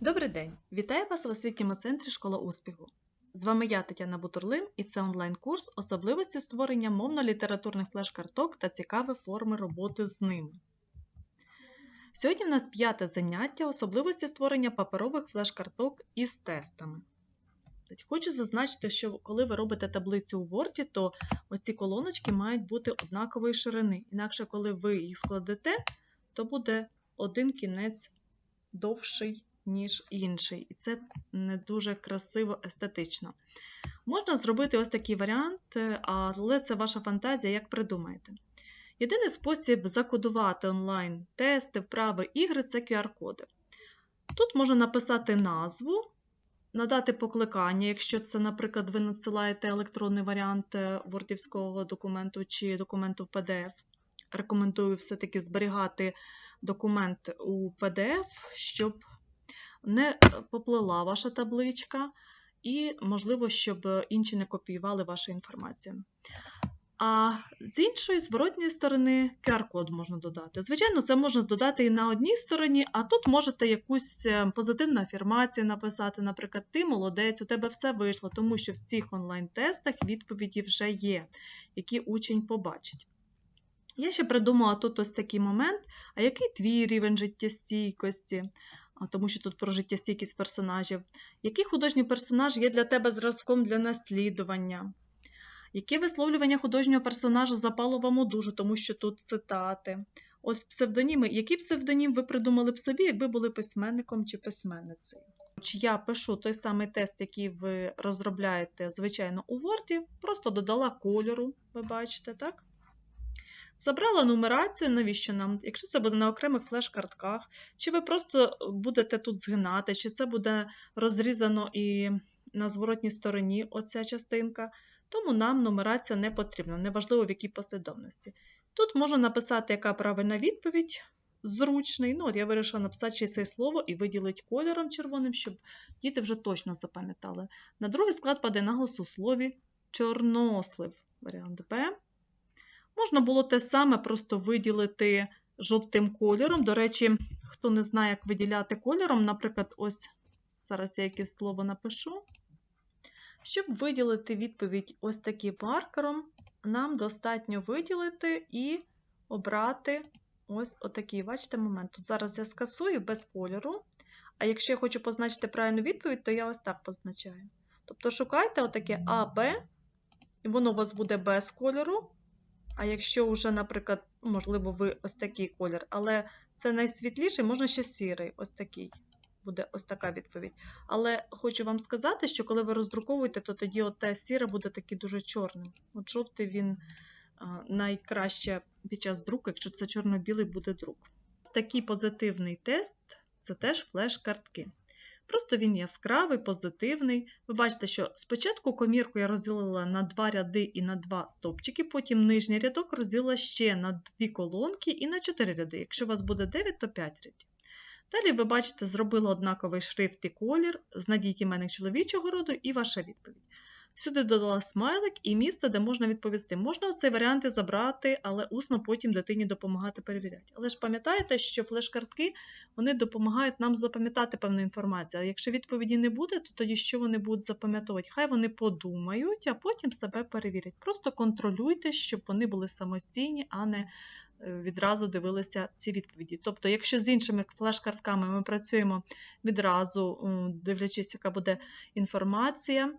Добрий день! Вітаю вас в освітньому центрі Школа успіху. З вами я, Тетяна Бутурлин, і це онлайн-курс особливості створення мовно-літературних флеш-карток та цікаві форми роботи з ними. Сьогодні в нас п'яте заняття особливості створення паперових флеш-карток із тестами. Хочу зазначити, що коли ви робите таблицю у Word, то оці колоночки мають бути однакової ширини. Інакше, коли ви їх складете, то буде один кінець довший ніж інший, і це не дуже красиво естетично. Можна зробити ось такий варіант, е, але це ваша фантазія, як придумаєте. Єдиний спосіб закодувати онлайн тести, вправи, ігри це QR-коди. Тут можна написати назву, надати покликання, якщо це, наприклад, ви надсилаєте електронний варіант е, вордівського документу чи документу в PDF. Рекомендую все-таки зберігати документ у PDF, щоб не поплила ваша табличка, і, можливо, щоб інші не копіювали вашу інформацію. А з іншої зворотньої сторони QR-код можна додати. Звичайно, це можна додати і на одній стороні, а тут можете якусь е, позитивну афірмацію написати, наприклад, ти молодець, у тебе все вийшло, тому що в цих онлайн-тестах відповіді вже є, які учень побачить. Я ще придумала тут ось такий момент, а який твій рівень життєстійкості? Тому що тут про життєстійкість персонажів. Який художній персонаж є для тебе зразком для наслідування? Які висловлювання художнього персонажа запало вам у душу, тому що тут цитати? Ось псевдоніми. Який псевдонім ви придумали б собі, якби були письменником чи письменницею? Я пишу той самий тест, який ви розробляєте, звичайно, у Word, просто додала кольору, ви бачите, так? Забрала нумерацію, навіщо нам? Якщо це буде на окремих флеш-картках, чи ви просто будете тут згинати, чи це буде розрізано і на зворотній стороні оця частинка, тому нам нумерація не потрібна, неважливо в якій послідовності. Тут можна написати, яка правильна відповідь, зручний. Ну, от Я вирішила написати ще це слово і виділити кольором червоним, щоб діти вже точно запам'ятали. На другий склад паде наголос у слові чорнослив. Варіант Б. Можна було те саме просто виділити жовтим кольором. До речі, хто не знає, як виділяти кольором, наприклад, ось зараз я якесь слово напишу. Щоб виділити відповідь ось таким маркером, нам достатньо виділити і обрати ось отакий. Бачите, момент. Тут зараз я скасую без кольору. А якщо я хочу позначити правильну відповідь, то я ось так позначаю. Тобто шукайте отаке А, Б, і воно у вас буде без кольору. А якщо вже, наприклад, можливо, ви ось такий колір, але це найсвітліший, можна ще сірий, ось такий. Буде ось така відповідь. Але хочу вам сказати, що коли ви роздруковуєте, то тоді от те сіре буде такий дуже чорним. От жовтий він найкраще під час друку, якщо це чорно-білий буде друк. Такий позитивний тест це теж флеш-картки. Просто він яскравий, позитивний. Ви бачите, що спочатку комірку я розділила на два ряди і на два стопчики, потім нижній рядок розділила ще на дві колонки і на чотири ряди. Якщо у вас буде 9, то 5 рядів. Далі, ви бачите, зробила однаковий шрифт і колір, знайдіть іменник чоловічого роду і ваша відповідь. Сюди додала смайлик і місце, де можна відповісти. Можна цей варіант забрати, але усно потім дитині допомагати перевіряти. Але ж пам'ятаєте, що флеш-картки вони допомагають нам запам'ятати певну інформацію. А якщо відповіді не буде, то тоді що вони будуть запам'ятовувати? Хай вони подумають, а потім себе перевірять. Просто контролюйте, щоб вони були самостійні, а не е, відразу дивилися ці відповіді. Тобто, якщо з іншими флеш-картками ми працюємо відразу, дивлячись, яка буде інформація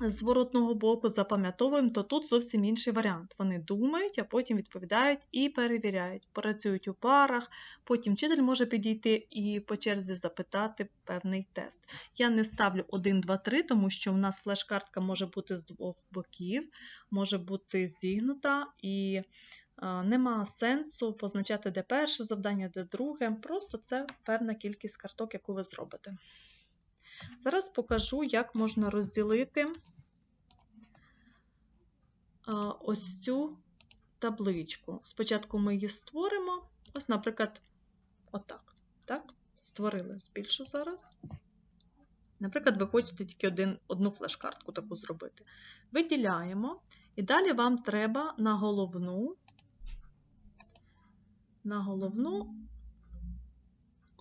зворотного боку запам'ятовуємо, то тут зовсім інший варіант. Вони думають, а потім відповідають і перевіряють. Працюють у парах, потім вчитель може підійти і по черзі запитати певний тест. Я не ставлю 1, 2, 3, тому що у нас флеш-картка може бути з двох боків, може бути зігнута, і е, нема сенсу позначати, де перше завдання, де друге. Просто це певна кількість карток, яку ви зробите. Зараз покажу, як можна розділити ось цю табличку. Спочатку ми її створимо, ось, наприклад, отак. Так? Створили збільшу зараз. Наприклад, ви хочете тільки один, одну флеш-картку таку зробити. Виділяємо, і далі вам треба на головну, на головну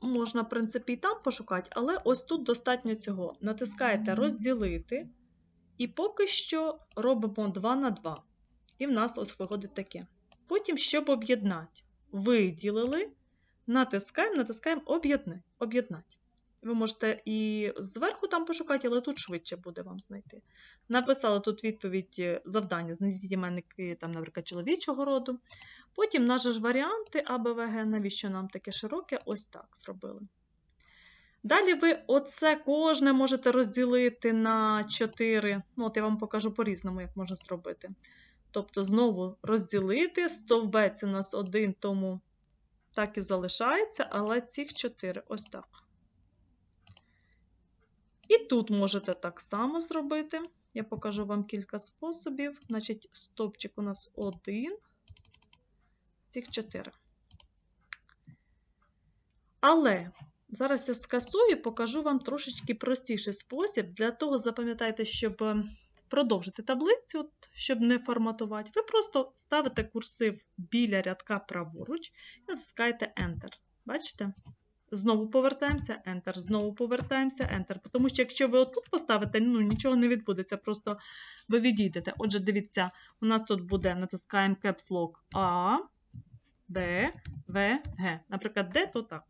можна, в принципі, і там пошукати, але ось тут достатньо цього. Натискаєте розділити, і поки що робимо 2 на 2. І в нас ось виходить таке. Потім, щоб об'єднати, виділили, натискаємо, натискаємо об'єднати. об'єднати. Ви можете і зверху там пошукати, але тут швидше буде вам знайти. Написали тут відповідь е, завдання, знайдіть іменники, там, наприклад, чоловічого роду. Потім наші ж варіанти АБВГ, навіщо нам таке широке, ось так зробили. Далі ви оце кожне можете розділити на 4. Ну, от я вам покажу по-різному, як можна зробити. Тобто, знову розділити, стовбець у нас один, тому так і залишається, але цих 4 ось так. І тут можете так само зробити. Я покажу вам кілька способів. Значить, стопчик у нас один, цих 4. Але зараз я скасую покажу вам трошечки простіший спосіб. Для того запам'ятайте, щоб е, продовжити таблицю, щоб не форматувати, ви просто ставите курсив біля рядка праворуч і натискаєте Enter. Бачите? Знову повертаємося, Enter, знову повертаємося, Enter. Тому що якщо ви отут поставите, ну нічого не відбудеться, просто ви відійдете. Отже, дивіться, у нас тут буде, натискаємо Caps Lock А, Б, В, Г. Наприклад, Д, то так.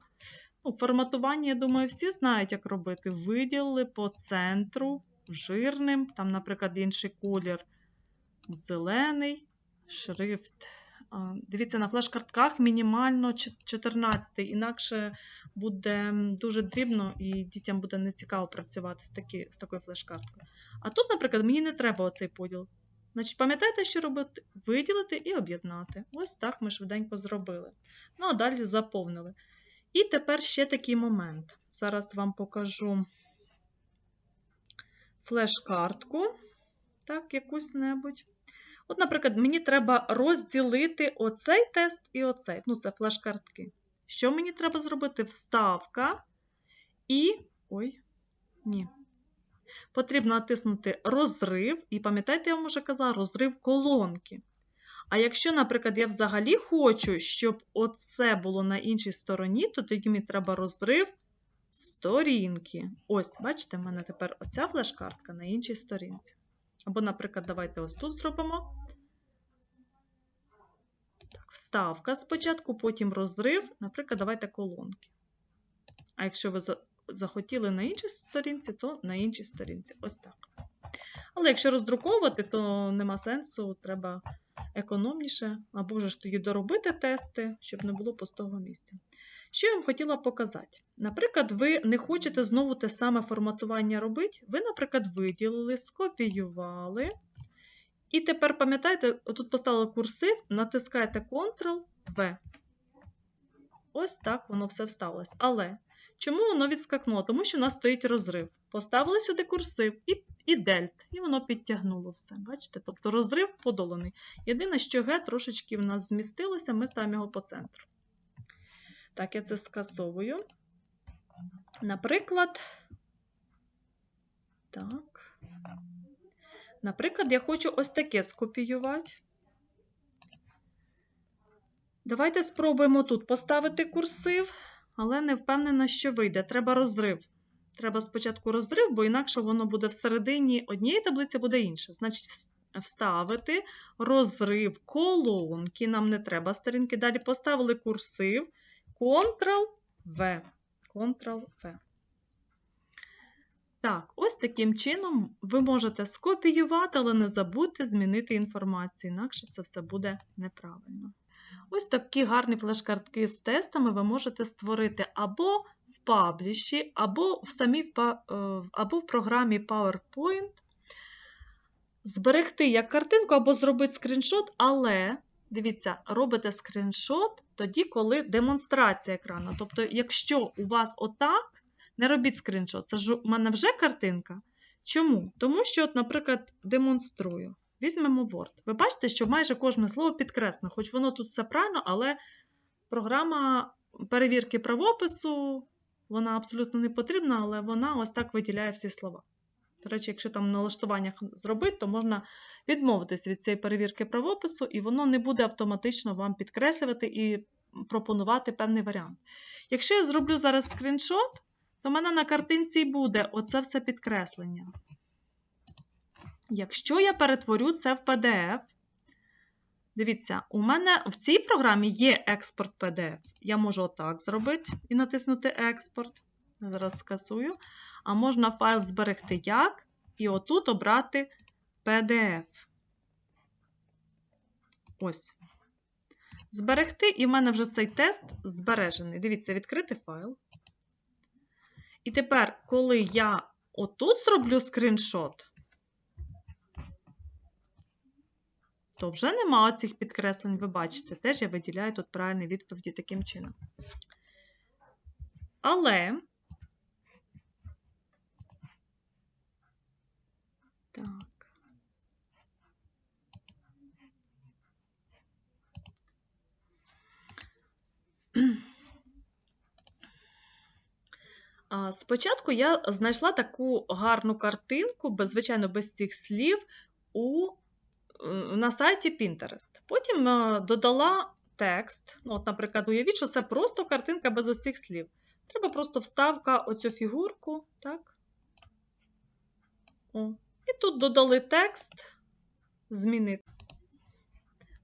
Ну, Форматування, я думаю, всі знають, як робити. Виділили по центру жирним, там, наприклад, інший колір зелений, шрифт. Дивіться, на флеш-картках мінімально 14, інакше буде дуже дрібно і дітям буде нецікаво працювати з, такі, з такою флеш-карткою. А тут, наприклад, мені не треба оцей поділ. Значить, пам'ятаєте, що робити? Виділити і об'єднати. Ось так ми швиденько зробили. Ну, а далі заповнили. І тепер ще такий момент. Зараз вам покажу флеш-картку, так, якусь небудь. От, наприклад, мені треба розділити оцей тест і оцей. Ну, це флеш-картки. Що мені треба зробити? Вставка і. Ой, ні. Потрібно натиснути розрив, і пам'ятаєте, я вам вже казала, розрив колонки. А якщо, наприклад, я взагалі хочу, щоб оце було на іншій стороні, то тоді мені треба розрив сторінки. Ось, бачите, в мене тепер оця флеш-картка на іншій сторінці. Або, наприклад, давайте ось тут зробимо. Вставка спочатку, потім розрив, наприклад, давайте колонки. А якщо ви захотіли на іншій сторінці, то на іншій сторінці. Ось так. Але якщо роздруковувати, то нема сенсу, треба економніше, або ж тоді доробити тести, щоб не було пустого місця. Що я вам хотіла показати? Наприклад, ви не хочете знову те саме форматування робити. Ви, наприклад, виділили, скопіювали. І тепер, пам'ятаєте, тут поставили курсив, натискаєте Ctrl-V. Ось так воно все вставилось. Але чому воно відскакнуло? Тому що у нас стоїть розрив. Поставили сюди курсив і і дельт, і воно підтягнуло все. Бачите? Тобто розрив подоланий. Єдине, що Г трошечки в нас змістилося, ми ставимо його по центру. Так, я це скасовую. Наприклад, так. Наприклад, я хочу ось таке скопіювати. Давайте спробуємо тут поставити курсив, але не впевнена, що вийде. Треба розрив. Треба спочатку розрив, бо інакше воно буде всередині однієї таблиці буде інша. Значить, вставити розрив колонки. Нам не треба сторінки. Далі поставили курсив. Ctrl-V. Ctrl-V. Так, ось таким чином ви можете скопіювати, але не забудьте змінити інформацію, інакше це все буде неправильно. Ось такі гарні флеш-картки з тестами ви можете створити або в пабліші, або в самій е, або в програмі PowerPoint. Зберегти як картинку, або зробити скріншот, але Дивіться, робите скріншот тоді, коли демонстрація екрану. Тобто, якщо у вас отак, не робіть скріншот. Це ж у мене вже картинка. Чому? Тому що, от, наприклад, демонструю. Візьмемо Word. Ви бачите, що майже кожне слово підкреслено, хоч воно тут все правильно, але програма перевірки правопису, вона абсолютно не потрібна, але вона ось так виділяє всі слова. До речі, якщо там в налаштуваннях зробити, то можна відмовитись від цієї перевірки правопису, і воно не буде автоматично вам підкреслювати і пропонувати певний варіант. Якщо я зроблю зараз скріншот, то в мене на картинці і буде оце все підкреслення. Якщо я перетворю це в PDF, дивіться, у мене в цій програмі є експорт PDF. Я можу отак зробити і натиснути Експорт. Зараз скасую. А можна файл зберегти як, і отут обрати PDF. Ось. Зберегти, і в мене вже цей тест збережений. Дивіться, відкрити файл. І тепер, коли я отут зроблю скріншот, то вже нема цих підкреслень, ви бачите. Теж я виділяю тут правильні відповіді таким чином. Але. Спочатку я знайшла таку гарну картинку, звичайно, без цих слів, у, е, на сайті Pinterest. Потім е, додала текст. Ну, от, Наприклад, уявіть, що це просто картинка без оцих слів. Треба просто вставка оцю фігурку. так? О. І тут додали текст, змінити.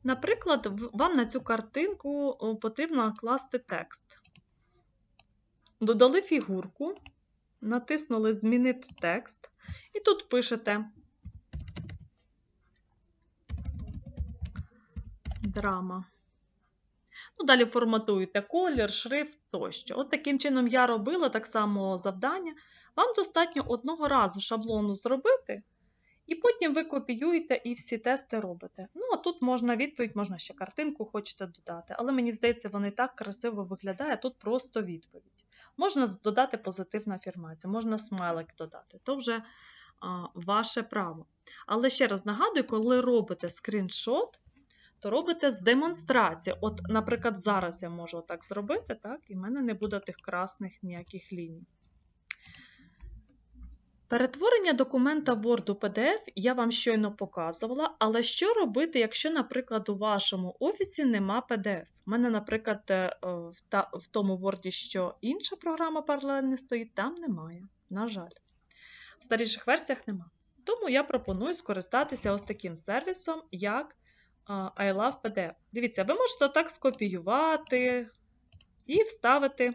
Наприклад, вам на цю картинку потрібно накласти текст. Додали фігурку, натиснули Змінити текст, і тут пишете драма. Ну, Далі форматуєте колір, шрифт тощо. От таким чином я робила так само завдання. Вам достатньо одного разу шаблону зробити, і потім ви копіюєте і всі тести робите. Ну, а тут можна відповідь, можна ще картинку хочете додати, але мені здається, вони так красиво виглядає, тут просто відповідь. Можна додати позитивну афірмацію, можна смайлик додати, то вже а, ваше право. Але ще раз нагадую, коли робите скріншот, то робите з демонстрації. От, наприклад, зараз я можу так зробити, так, і в мене не буде тих красних ніяких ліній. Перетворення документа Word у PDF я вам щойно показувала, але що робити, якщо, наприклад, у вашому офісі нема PDF? У мене, наприклад, е, в тому Word, що інша програма паралельно стоїть, там немає. На жаль, в старіших версіях нема. Тому я пропоную скористатися ось таким сервісом, як I Love PDF. Дивіться, ви можете так скопіювати і вставити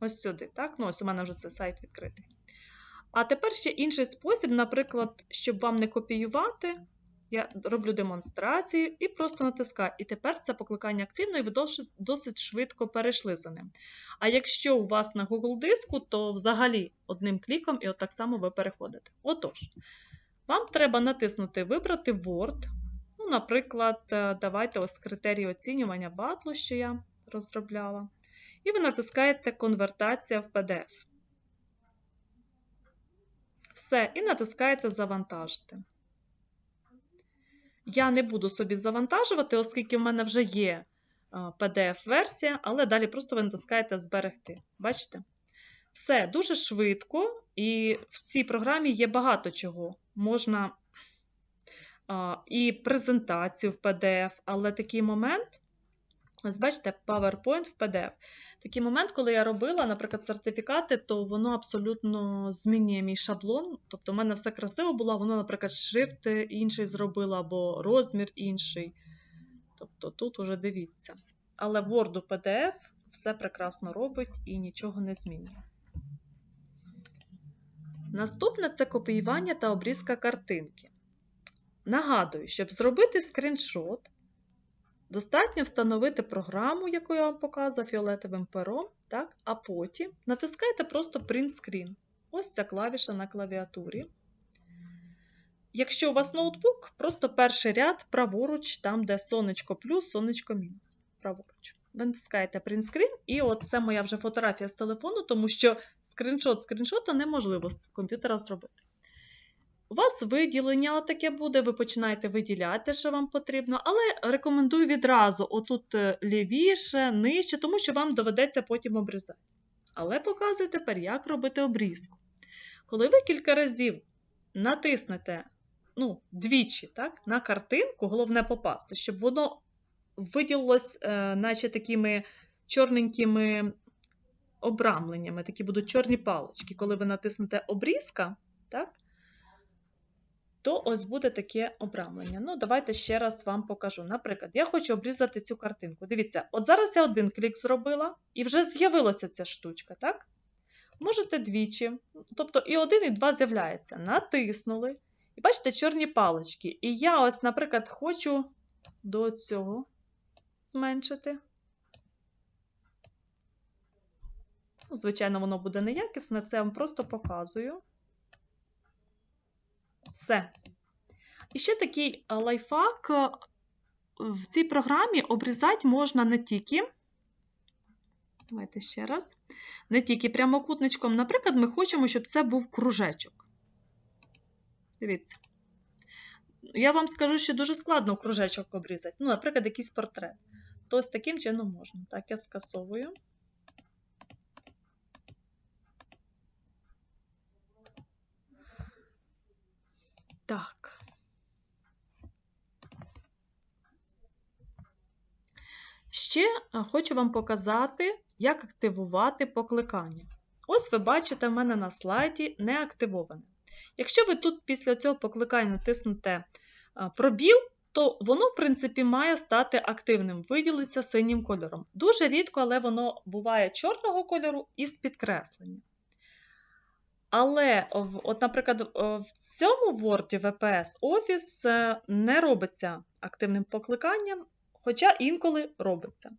ось сюди. Так? Ну, Ось у мене вже цей сайт відкритий. А тепер ще інший спосіб, наприклад, щоб вам не копіювати, я роблю демонстрацію і просто натискаю. І тепер це покликання активно, і ви досить швидко перейшли за ним. А якщо у вас на Google диску, то взагалі одним кліком і от так само ви переходите. Отож, вам треба натиснути Вибрати Word. Ну, Наприклад, е, давайте ось критерії оцінювання батлу, що я розробляла. І ви натискаєте Конвертація в PDF. Все, і натискаєте Завантажити. Я не буду собі завантажувати, оскільки в мене вже є PDF-версія, але далі просто ви натискаєте Зберегти. Бачите? Все дуже швидко, і в цій програмі є багато чого. Можна а, і презентацію в PDF, але такий момент Ось бачите, PowerPoint в PDF. Такий момент, коли я робила, наприклад, сертифікати, то воно абсолютно змінює мій шаблон. Тобто, в мене все красиво було, воно, наприклад, шрифт інший зробило, або розмір інший. Тобто тут уже дивіться. Але в Word PDF все прекрасно робить і нічого не змінює. Наступне це копіювання та обрізка картинки. Нагадую, щоб зробити скріншот. Достатньо встановити програму, яку я вам показував фіолетовим пером, так? а потім натискайте просто Print Screen. Ось ця клавіша на клавіатурі. Якщо у вас ноутбук, просто перший ряд праворуч, там, де сонечко плюс, сонечко мінус. Праворуч. Ви натискаєте Print Screen, і от це моя вже фотографія з телефону, тому що скріншот скріншота неможливо з комп'ютера зробити. У вас виділення отаке буде, ви починаєте виділяти, що вам потрібно, але рекомендую відразу отут е, лівіше, нижче, тому що вам доведеться потім обрізати. Але показую тепер, як робити обрізку. Коли ви кілька разів натиснете ну, двічі так, на картинку, головне попасти, щоб воно виділилось, е, наче такими чорненькими обрамленнями, такі будуть чорні палички. Коли ви натиснете обрізка, так, то ось буде таке обрамлення. Ну, давайте ще раз вам покажу. Наприклад, я хочу обрізати цю картинку. Дивіться, от зараз я один клік зробила, і вже з'явилася ця штучка, так? Можете двічі, тобто і один, і два з'являється. Натиснули. І бачите, чорні палички. І я ось, наприклад, хочу до цього зменшити. Ну, Звичайно, воно буде неякісне, це я вам просто показую. Все. І ще такий е, лайфхак. е, В цій програмі обрізати можна не тільки. Давайте ще раз. Не тільки прямокутничком. Наприклад, ми хочемо, щоб це був кружечок. Дивіться. Я вам скажу, що дуже складно кружечок обрізати. Ну, наприклад, якийсь портрет. То ось таким чином можна. Так, я скасовую. Так. Ще е, хочу вам показати, як активувати покликання. Ось ви бачите, в мене на слайді не активоване. Якщо ви тут після цього покликання натиснете е, пробіл, то воно, в принципі, має стати активним, виділиться синім кольором. Дуже рідко, але воно буває чорного кольору із підкресленням. Але, от, наприклад, в цьому Word VPS Office е, не робиться активним покликанням, хоча інколи робиться.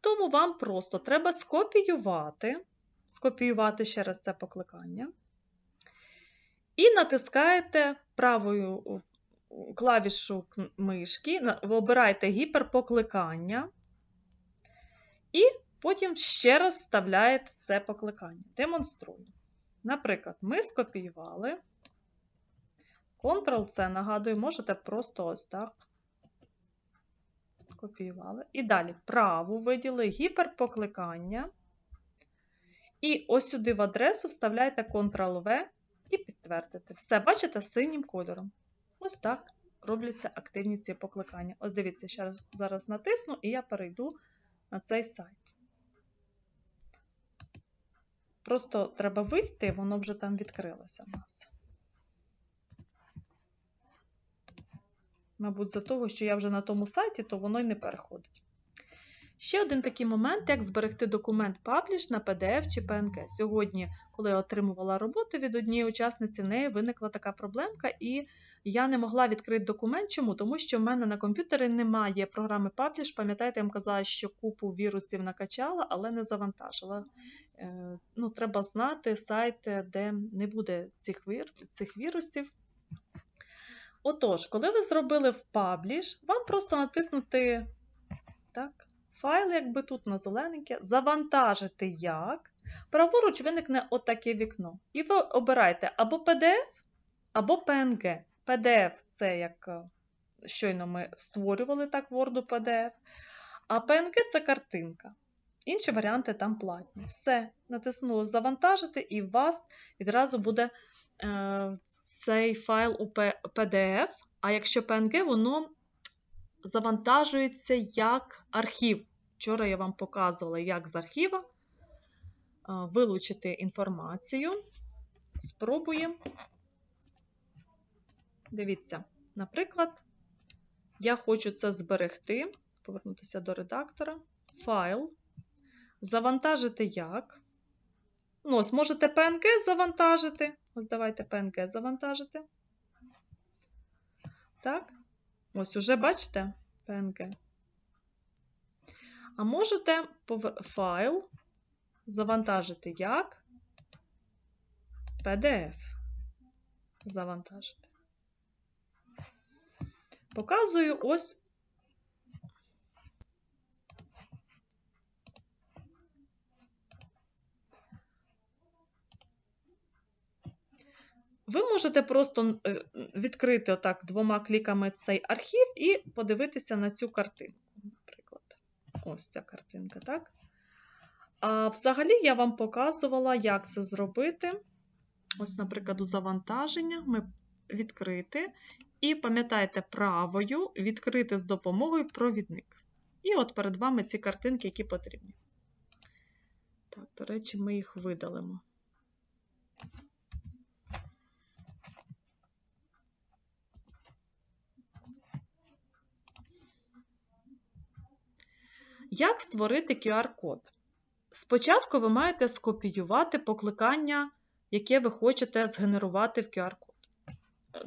Тому вам просто треба скопіювати, скопіювати ще раз це покликання. І натискаєте правою клавішу мишки, обираєте гіперпокликання, і потім ще раз вставляєте це покликання. Демонструю. Наприклад, ми скопіювали. Ctrl-C, нагадую, можете просто ось так. Копіювали. І далі праву виділи гіперпокликання. І ось сюди в адресу вставляєте Ctrl-V і підтвердите. Все, бачите, синім кольором. Ось так робляться активні ці покликання. Ось дивіться, ще раз зараз натисну, і я перейду на цей сайт. Просто треба вийти, воно вже там відкрилося в нас. Мабуть, за того, що я вже на тому сайті, то воно й не переходить. Ще один такий момент, як зберегти документ Publish на PDF чи PNG. Сьогодні, коли я отримувала роботу від однієї учасниці, в неї виникла така проблемка, і я не могла відкрити документ. Чому? Тому що в мене на комп'ютері немає програми Publish. Пам'ятаєте, я вам казала, що купу вірусів накачала, але не завантажила. Е, Ну, треба знати сайт, де не буде цих, вір... цих вірусів. Отож, коли ви зробили в Publish, вам просто натиснути так, файл, якби тут на зелененьке, завантажити як. Праворуч виникне отаке вікно. І ви обираєте або PDF, або PNG. PDF це як е, щойно ми створювали так Word PDF, а PNG це картинка. Інші варіанти там платні. Все, натиснули завантажити, і у вас відразу буде е, цей файл у PDF. А якщо PNG, воно завантажується як архів. Вчора я вам показувала, як з архіва вилучити інформацію. Спробуємо. Дивіться, наприклад, я хочу це зберегти, повернутися до редактора, файл, завантажити як. Ну, ось можете PNG завантажити. Ось давайте PNG завантажити. Так. Ось уже бачите PNG. А можете файл завантажити як PDF. Завантажити. Показую ось. Ви можете просто е, відкрити отак двома кліками цей архів і подивитися на цю картинку. Наприклад, ось ця картинка, так? А взагалі я вам показувала, як це зробити. Ось, наприклад, у завантаження ми відкрити. І пам'ятайте правою відкрити з допомогою провідник. І от перед вами ці картинки, які потрібні. Так, до речі, ми їх видалимо. Як створити QR-код? Спочатку ви маєте скопіювати покликання, яке ви хочете згенерувати в QR-код.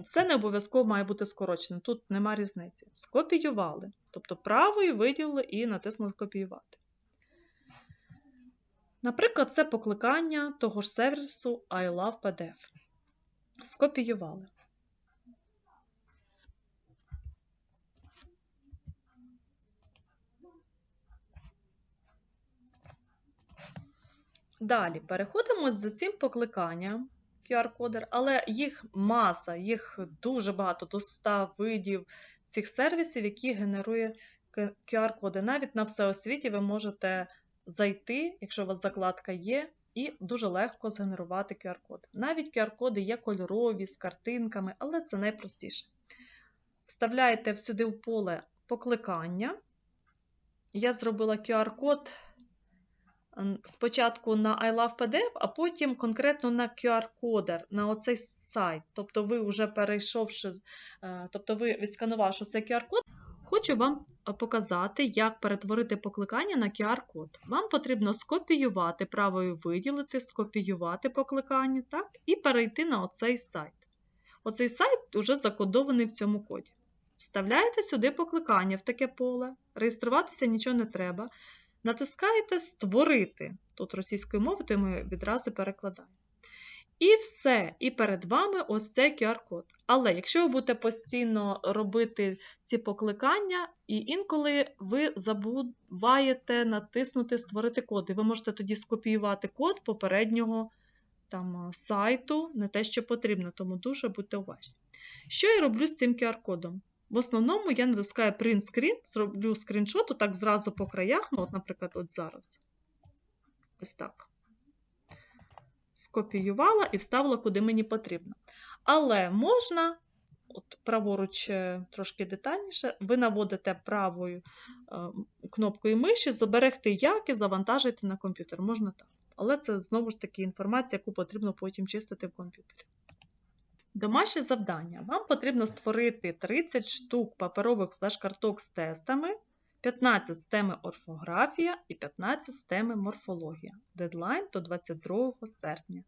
Це не обов'язково має бути скорочено, тут нема різниці. Скопіювали, тобто правою виділили і натиснули копіювати. Наприклад, це покликання того ж сервісу I love PDF. Скопіювали. Далі переходимо за цим покликанням QR-кодер, але їх маса, їх дуже багато, до 100 видів цих сервісів, які генерує QR-коди. Навіть на всеосвіті ви можете зайти, якщо у вас закладка є, і дуже легко згенерувати QR-код. Навіть QR-коди є кольорові з картинками, але це найпростіше. Вставляєте сюди в поле покликання. Я зробила QR-код спочатку на I Love PDF, а потім конкретно на QR-кодер, на оцей сайт. Тобто, ви вже перейшовши, тобто ви відсканувавши цей QR-код, хочу вам показати, як перетворити покликання на QR-код. Вам потрібно скопіювати, правою виділити, скопіювати покликання, так, і перейти на оцей сайт. Оцей сайт вже закодований в цьому коді. Вставляєте сюди покликання в таке поле, реєструватися нічого не треба. Натискаєте Створити. Тут російською мовою, то ми відразу перекладаємо. І все. І перед вами ось цей QR-код. Але якщо ви будете постійно робити ці покликання, і інколи ви забуваєте натиснути Створити код, і ви можете тоді скопіювати код попереднього там, сайту, не те, що потрібно, тому дуже будьте уважні. Що я роблю з цим QR-кодом? В основному я натискаю Print Screen, зроблю скріншот, так зразу по краях, ну, от, наприклад, от зараз. Ось так. Скопіювала і вставила, куди мені потрібно. Але можна, от праворуч е, трошки детальніше, ви наводите правою е, кнопкою миші, зберегти як і завантажити на комп'ютер. Можна так. Але це знову ж таки інформація, яку потрібно потім чистити в комп'ютері. Домашнє завдання. Вам потрібно створити 30 штук паперових флеш-карток з тестами, 15 з теми орфографія і 15 з теми морфологія. Дедлайн до 22 серпня.